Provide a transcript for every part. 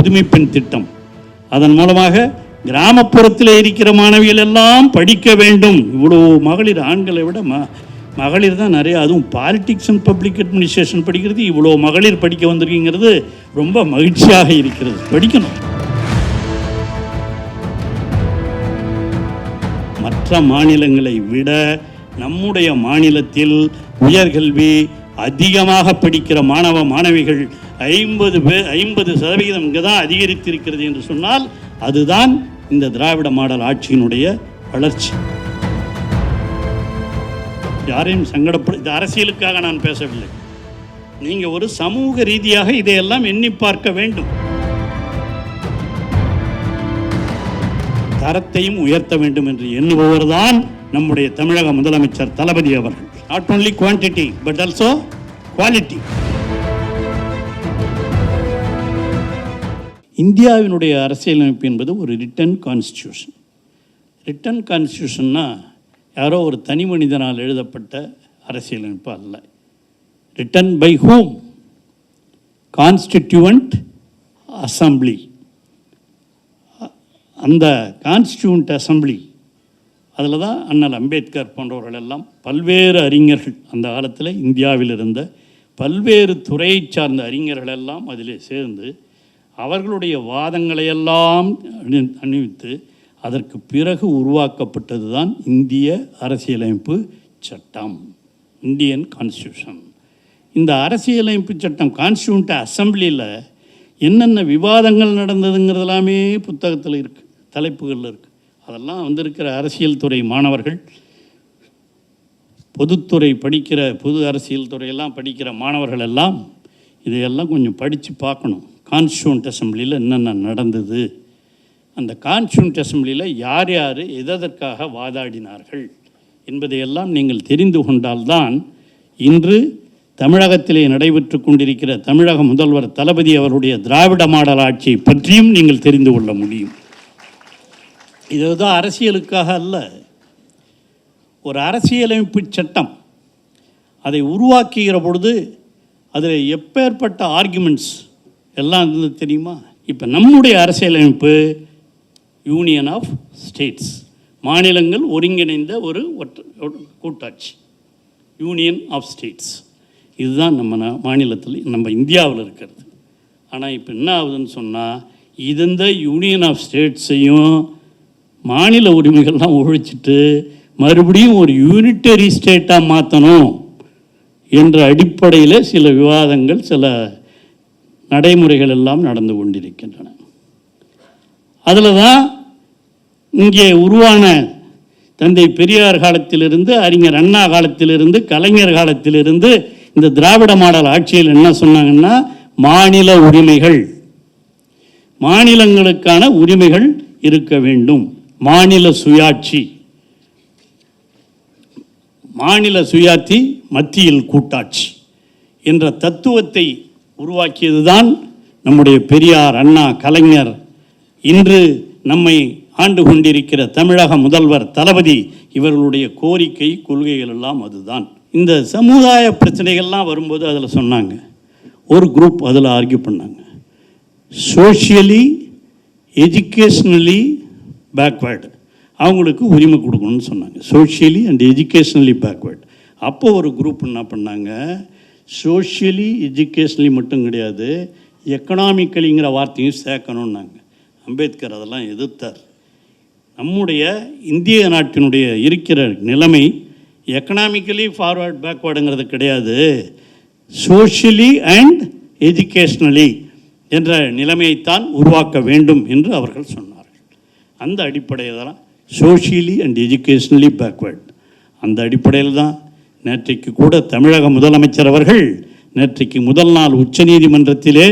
புதுமைப்பெண் திட்டம். அதன் மூலமாக கிராமப்புறத்தில் இருக்கிற மாணவிகள் எல்லாம் படிக்க வேண்டும். இவ்வளோ மகளிர் ஆண்களை விட ம மகளிர் தான் நிறைய அதுவும் பாலிடிக்ஸ் அண்ட் பப்ளிக் அட்மினிஸ்ட்ரேஷன் படிக்கிறது இவ்வளோ மகளிர் படிக்க வந்திருக்கீங்கிறது ரொம்ப மகிழ்ச்சியாக இருக்கிறது. படிக்கணும். மற்ற மாநிலங்களை விட நம்முடைய மாநிலத்தில் உயர்கல்வி அதிகமாக படிக்கிற மாணவ மாணவிகள் ஐம்பது பேர் ஐம்பது சதவிகிதம் இங்கே தான் அதிகரித்திருக்கிறது என்று சொன்னால் அதுதான் இந்த திராவிட மாடல் ஆட்சியினுடைய வளர்ச்சி. யாரையும் சங்கடப்படு இது அரசியலுக்காக நான் பேசவில்லை. நீங்கள் ஒரு சமூக ரீதியாக இதையெல்லாம் எண்ணி பார்க்க வேண்டும். தரத்தையும் உயர்த்த வேண்டும் என்று எண்ணுபவர்தான் நம்முடைய தமிழக முதலமைச்சர் தளபதி அவர்கள். Not only quantity but also quality இந்தியாவினுடைய அரசியலமைப்பு என்பது ஒரு ரிட்டன் கான்ஸ்டியூஷன் ரிட்டன் கான்ஸ்டியூஷன்னா யாரோ ஒரு தனி மனிதனால் எழுதப்பட்ட அரசியலமைப்பு அல்ல. Written by home constituent assembly அந்த கான்ஸ்டியூண்ட் அசம்பிளி அதில் தான் அண்ணல் அம்பேத்கர் போன்றவர்கள் எல்லாம் பல்வேறு அறிஞர்கள் அந்த காலத்தில் இந்தியாவில் இருந்த பல்வேறு துறையை சார்ந்த அறிஞர்கள் எல்லாம் அதிலே சேர்ந்து அவர்களுடைய வாதங்களையெல்லாம் அணி- அணிவித்து அதற்கு பிறகு உருவாக்கப்பட்டது தான் இந்திய அரசியலமைப்பு சட்டம் இந்தியன் கான்ஸ்டியூஷன். இந்த அரசியலமைப்பு சட்டம் கான்ஸ்டியூண்ட் அசம்பிளியில் என்னென்ன விவாதங்கள் நடந்ததுங்கிறதெல்லாமே புத்தகத்தில் இருக்குது தலைப்புகளில் இருக்குது அதெல்லாம் வந்திருக்கிற அரசியல் துறை மாணவர்கள் பொதுத்துறை படிக்கிற பொது அரசியல் துறையெல்லாம் படிக்கிற மாணவர்கள் எல்லாம் இதையெல்லாம் கொஞ்சம் படித்து பார்க்கணும். கான்ஸ்டியூண்ட் அசம்பிளியில் என்னென்ன நடந்தது? அந்த கான்ஸ்டியூண்ட் அசம்பிளியில் யார் யார் எதற்காக வாதாடினார்கள்? என்பதையெல்லாம் நீங்கள் தெரிந்து கொண்டால்தான் இன்று தமிழகத்திலே நடைபெற்று கொண்டிருக்கிற தமிழக முதல்வர் தளபதி அவருடைய திராவிட மாடல் ஆட்சியை பற்றியும் நீங்கள் தெரிந்து கொள்ள முடியும். இதுதான் அரசியலுக்காக அல்ல. ஒரு அரசியலமைப்பு சட்டம் அதை உருவாக்குகிற பொழுது அதில் எப்பேற்பட்ட ஆர்குமெண்ட்ஸ் எல்லாம் இருந்தது தெரியுமா? இப்போ நம்முடைய அரசியலமைப்பு யூனியன் ஆஃப் ஸ்டேட்ஸ் மாநிலங்கள் ஒருங்கிணைந்த ஒரு ஒற்ற கூட்டாட்சி யூனியன் ஆஃப் ஸ்டேட்ஸ் இதுதான் நம்ம மாநிலத்தில் நம்ம இந்தியாவில் இருக்கிறது. ஆனால் இப்போ என்ன ஆகுதுன்னு சொன்னால் இது இந்த யூனியன் ஆஃப் ஸ்டேட்ஸையும் மாநில உரிமைகள்லாம் ஒழிச்சிட்டு மறுபடியும் ஒரு யூனிட்டரி ஸ்டேட்டாக மாற்றணும் என்ற அடிப்படையில் சில விவாதங்கள் சில நடைமுறைகள் எல்லாம் நடந்து கொண்டிருக்கின்றன. அதில் தான் இங்கே உருவான தந்தை பெரியார் காலத்திலிருந்து அறிஞர் அண்ணா காலத்திலிருந்து கலைஞர் காலத்திலிருந்து இந்த திராவிட மாடல் ஆட்சியில் என்ன சொன்னாங்கன்னா மாநில உரிமைகள். மாநிலங்களுக்கான உரிமைகள் இருக்க வேண்டும். மாநில சுயாட்சி. மாநில சுயாட்சி மத்தியில் கூட்டாட்சி என்ற தத்துவத்தை உருவாக்கியதுதான் நம்முடைய பெரியார் அண்ணா கலைஞர். இன்று நம்மை ஆண்டு கொண்டிருக்கிற தமிழக முதல்வர் தளபதி இவர்களுடைய கோரிக்கை கொள்கைகள் எல்லாம் அதுதான். இந்த சமுதாய பிரச்சனைகள்லாம் வரும்போது அதில் சொன்னாங்க. ஒரு குரூப் அதில் ஆர்கியூ பண்ணாங்க. சோஷியலி எஜுகேஷ்னலி பேக்வேர்டு அவங்களுக்கு உரிமை கொடுக்கணும்னு சொன்னாங்க. சோஷியலி அண்ட் எஜுகேஷ்னலி பேக்வேர்டு அப்போ ஒரு குரூப் என்ன பண்ணாங்க? சோஷியலி எஜுகேஷ்னலி மட்டும் கிடையாது எக்கனாமிக்கலிங்கிற வார்த்தையும் சேர்க்கணுன்னாங்க அம்பேத்கர் அதெல்லாம் எதிர்த்தார். நம்முடைய இந்திய நாட்டினுடைய இருக்கிற நிலைமை எக்கனாமிக்கலி ஃபார்வர்ட் பேக்வேர்டுங்கிறது கிடையாது. சோஷியலி அண்ட் எஜுகேஷ்னலி என்ற நிலைமையைத்தான் உருவாக்க வேண்டும் என்று அவர்கள் சொன்னார் அந்த அடிப்படையில் தான் சோஷியலி அண்ட் எஜுகேஷ்னலி பேக்வேர்ட் அந்த அடிப்படையில் தான் நேற்றைக்கு கூட தமிழக முதலமைச்சர் அவர்கள் நேற்றைக்கு முதல் நாள் உச்சநீதிமன்றத்திலே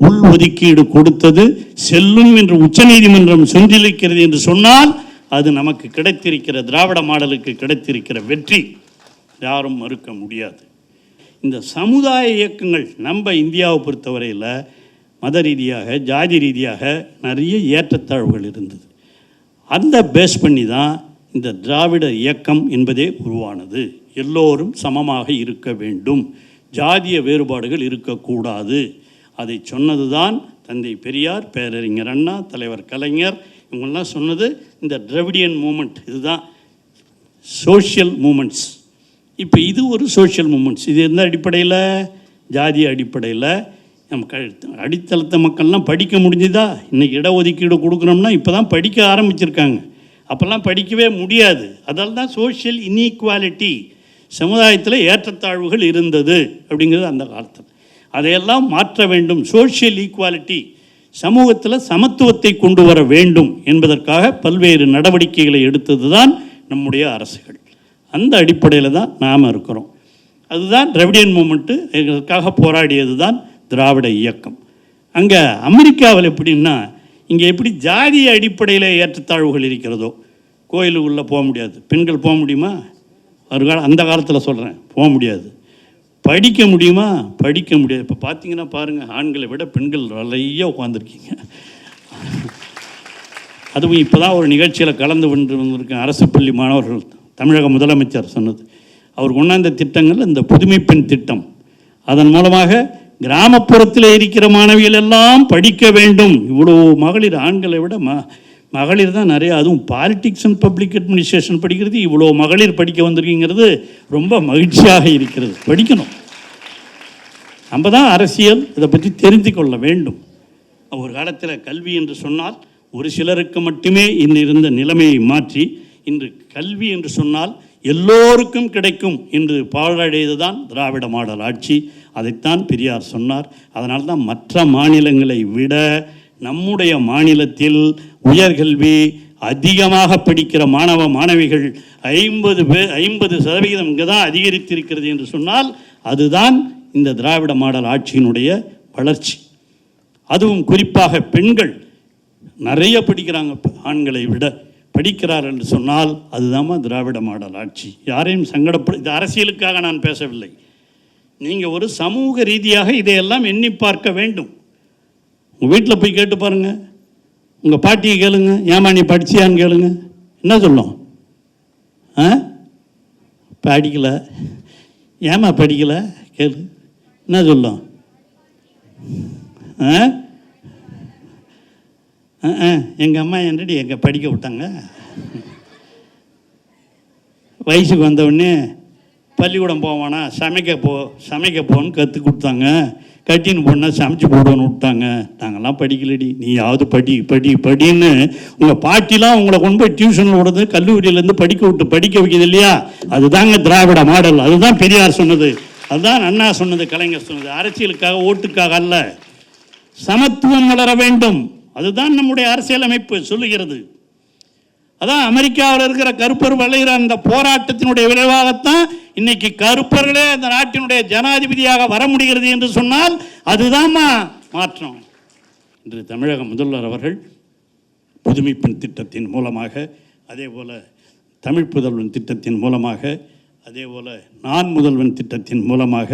உள் ஒதுக்கீடு கொடுத்தது செல்லும் என்று உச்சநீதிமன்றம் சென்றிருக்கிறது என்று சொன்னால் அது நமக்கு கிடைத்திருக்கிற திராவிட மாடலுக்கு கிடைத்திருக்கிற வெற்றி. யாரும் மறுக்க முடியாது. இந்த சமுதாய இயக்கங்கள் நம்ம இந்தியாவை பொறுத்தவரையில் மத ரீதியாக ஜாதி ரீதியாக நிறைய ஏற்றத்தாழ்வுகள் இருந்தது. அந்த பேஸ் பண்ணி தான் இந்த திராவிட இயக்கம் என்பதே உருவானது. எல்லோரும் சமமாக இருக்க வேண்டும். ஜாதிய வேறுபாடுகள் இருக்கக்கூடாது. அதை சொன்னது தான் தந்தை பெரியார் பேரறிஞர் அண்ணா தலைவர் கலைஞர். இவங்கெல்லாம் சொன்னது இந்த திராவிடியன் மூமெண்ட். இதுதான் சோஷியல் மூமெண்ட்ஸ். இப்போ இது ஒரு சோஷியல் மூமெண்ட்ஸ். இது எந்த அடிப்படையில்? ஜாதிய அடிப்படையில். நம்ம க அடித்தளத்த மக்கள்லாம் படிக்க முடிஞ்சுதா? இன்றைக்கி இடஒதுக்கீடு கொடுக்குறோம்னா இப்போ தான் படிக்க ஆரம்பிச்சிருக்காங்க. அப்போல்லாம் படிக்கவே முடியாது. அதால் தான் சோஷியல் இன்இக்வாலிட்டி சமுதாயத்தில் ஏற்றத்தாழ்வுகள் இருந்தது அப்படிங்கிறது அந்த காலத்தில். அதையெல்லாம் மாற்ற வேண்டும். சோஷியல் ஈக்குவாலிட்டி சமூகத்தில் சமத்துவத்தை கொண்டு வர வேண்டும் என்பதற்காக பல்வேறு நடவடிக்கைகளை எடுத்தது தான் நம்முடைய அரசுகள். அந்த அடிப்படையில் தான் நாம் இருக்கிறோம். அதுதான் திராவிடியன் மூமெண்ட்டு. இதற்காக போராடியது தான் திராவிட இயக்கம். அங்கே அமெரிக்காவில் எப்படின்னா இங்கே எப்படி ஜாதிய அடிப்படையில் ஏற்றத்தாழ்வுகள் இருக்கிறதோ கோயிலுக்குள்ளே போக முடியாது. பெண்கள் போக முடியுமா? ஒரு அந்த காலத்தில் சொல்கிறேன் போக முடியாது. படிக்க முடியுமா? படிக்க முடியாது. இப்போ பார்த்தீங்கன்னா பாருங்கள் ஆண்களை விட பெண்கள் நிறைய உட்காந்துருக்கீங்க அதுவும் இப்போ தான் ஒரு நிகழ்ச்சியில் கலந்து கொண்டு வந்திருக்கேன் அரசு பள்ளி மாணவர்கள் தமிழக முதலமைச்சர் சொன்னது. அவர் கொண்டாந்த திட்டங்கள் இந்த புதுமை பெண் திட்டம். அதன் மூலமாக கிராமப்புறத்தில் இருக்கிற மாணவிகள் எல்லாம் படிக்க வேண்டும். இவ்வளோ மகளிர் ஆண்களை விட ம மகளிர் தான் நிறையா அதுவும் பாலிட்டிக்ஸ் அண்ட் பப்ளிக் அட்மினிஸ்ட்ரேஷன் படிக்கிறது இவ்வளோ மகளிர் படிக்க வந்திருக்கீங்கிறது ரொம்ப மகிழ்ச்சியாக இருக்கிறது. படிக்கணும். நம்ம தான் அரசியல் இதை பற்றி தெரிந்து கொள்ள வேண்டும். ஒரு காலத்தில் கல்வி என்று சொன்னால் ஒரு சிலருக்கு மட்டுமே இன்று இருந்த நிலைமையை மாற்றி இன்று கல்வி என்று சொன்னால் எல்லோருக்கும் கிடைக்கும் என்று பாழடையது தான் திராவிட மாடல் ஆட்சி. அதைத்தான் பெரியார் சொன்னார். அதனால் தான் மற்ற மாநிலங்களை விட நம்முடைய மாநிலத்தில் உயர்கல்வி அதிகமாக படிக்கிற மாணவ மாணவிகள் ஐம்பது பேர் ஐம்பது சதவிகிதம் இங்கே தான் அதிகரித்திருக்கிறது என்று சொன்னால் அதுதான் இந்த திராவிட மாடல் ஆட்சியினுடைய வளர்ச்சி. அதுவும் குறிப்பாக பெண்கள் நிறைய படிக்கிறாங்க ஆண்களை விட படிக்கிறார் என்று சொன்னால் அதுதாம்மா திராவிட மாடல் ஆட்சி. யாரையும் சங்கடப்படு இது அரசியலுக்காக நான் பேசவில்லை. நீங்கள் ஒரு சமூக ரீதியாக இதையெல்லாம் எண்ணி பார்க்க வேண்டும். உங்கள் வீட்டில் போய் கேட்டு பாருங்கள் உங்கள் பாட்டியை கேளுங்க. ஏமா நீ படிச்சியான்னு கேளுங்க. என்ன சொல்லும்? ஆ? படிக்கல. ஏமா படிக்கல? கேளு. என்ன சொல்லும்? ஆ? எங்கள் அம்மா என்னடி எங்கள் படிக்க விட்டாங்க? வயசுக்கு வந்தவுடனே பள்ளிக்கூடம் போவானா சமைக்க போ சமைக்க போன்னு கற்றுக் கொடுத்தாங்க. கட்டின்னு போனால் சமைச்சு போடுவோன்னு விட்டாங்க. நாங்கள்லாம் படிக்கலடி. நீயாவது படி படி படின்னு உங்கள் பாட்டிலாம் உங்களை கொண்டு போய் டியூஷனில் விடுறது கல்லூரியிலேருந்து படிக்க விட்டு படிக்க வைக்கிது இல்லையா? அதுதாங்க திராவிட மாடல். அதுதான் பெரியார் சொன்னது. அதுதான் அண்ணா சொன்னது கலைஞர் சொன்னது. அரசியலுக்காக ஓட்டுக்காக அல்ல. சமத்துவம் வளர வேண்டும். அதுதான் நம்முடைய அரசியலமைப்பு சொல்லுகிறது. அதான் அமெரிக்காவில் இருக்கிற கருப்பர் வளைகிற அந்த போராட்டத்தினுடைய விளைவாகத்தான் இன்னைக்கு கருப்பர்களே அந்த நாட்டினுடைய ஜனாதிபதியாக வர முடிகிறது என்று சொன்னால் அதுதான்மா மாற்றம். இன்று தமிழக முதல்வர் அவர்கள் புதுமைப்பெண் திட்டத்தின் மூலமாக அதே போல் தமிழ் புதல்வன் திட்டத்தின் மூலமாக அதே போல் நான் முதல்வன் திட்டத்தின் மூலமாக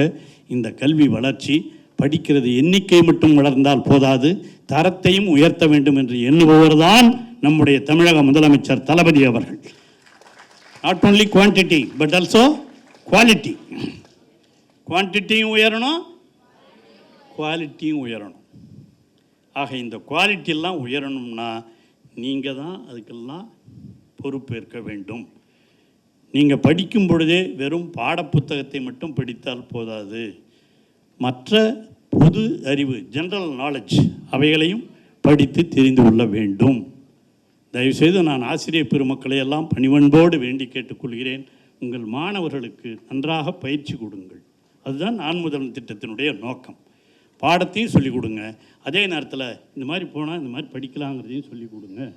இந்த கல்வி வளர்ச்சி படிக்கிறது எண்ணிக்கை மட்டும் வளர்ந்தால் போதாது தரத்தையும் உயர்த்த வேண்டும் என்று எண்ணுபவர்தான் நம்முடைய தமிழக முதலமைச்சர் தளபதி அவர்கள். Not only quantity but also quality குவான்டிட்டியும் உயரணும் குவாலிட்டியும் உயரணும். ஆக இந்த குவாலிட்டியெல்லாம் உயரணும்னா நீங்கள் தான் அதுக்கெல்லாம் பொறுப்பேற்க வேண்டும். நீங்கள் படிக்கும் பொழுதே வெறும் பாடப்புத்தகத்தை மட்டும் படித்தால் போதாது. மற்ற பொது அறிவு ஜென்ரல் நாலேஜ் அவைகளையும் படித்து தெரிந்து கொள்ள வேண்டும். தயவுசெய்து நான் ஆசிரியர் பெருமக்களை எல்லாம் பணிவன்போடு வேண்டி கேட்டுக்கொள்கிறேன். உங்கள் மாணவர்களுக்கு நன்றாக பயிற்சி கொடுங்கள். அதுதான் நான் முதல் திட்டத்தினுடைய நோக்கம். பாடத்தையும் சொல்லிக் கொடுங்க. அதே நேரத்தில் இந்த மாதிரி போனால் இந்த மாதிரி படிக்கலாங்கிறதையும் சொல்லிக் கொடுங்க.